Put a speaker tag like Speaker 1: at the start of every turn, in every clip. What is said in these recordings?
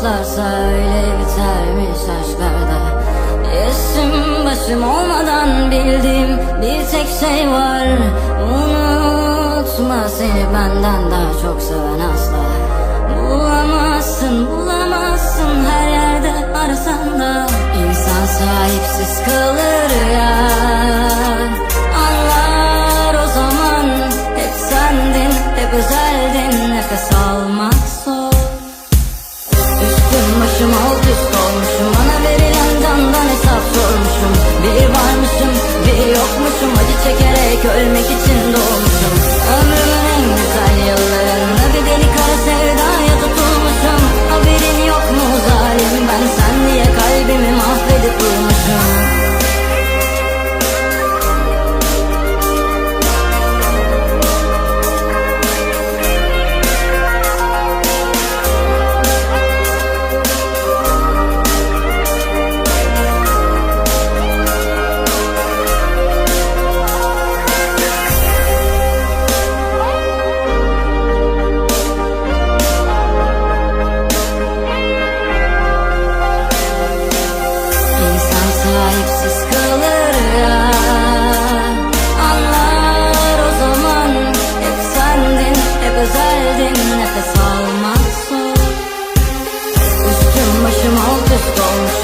Speaker 1: başlarsa öyle bitermiş aşklarda Esim başım olmadan bildiğim bir tek şey var. Unutma seni benden daha çok seven asla. Bulamazsın bulamazsın. Başım alt üst olmuşum. Bana verilen candan hesap sormuşum. Bir varmışım bir yokmuşum. Acı çekerek ölmek için doğmuşum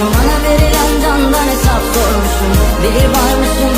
Speaker 1: Bana verilen candan hesap sormuşum Bir varmışım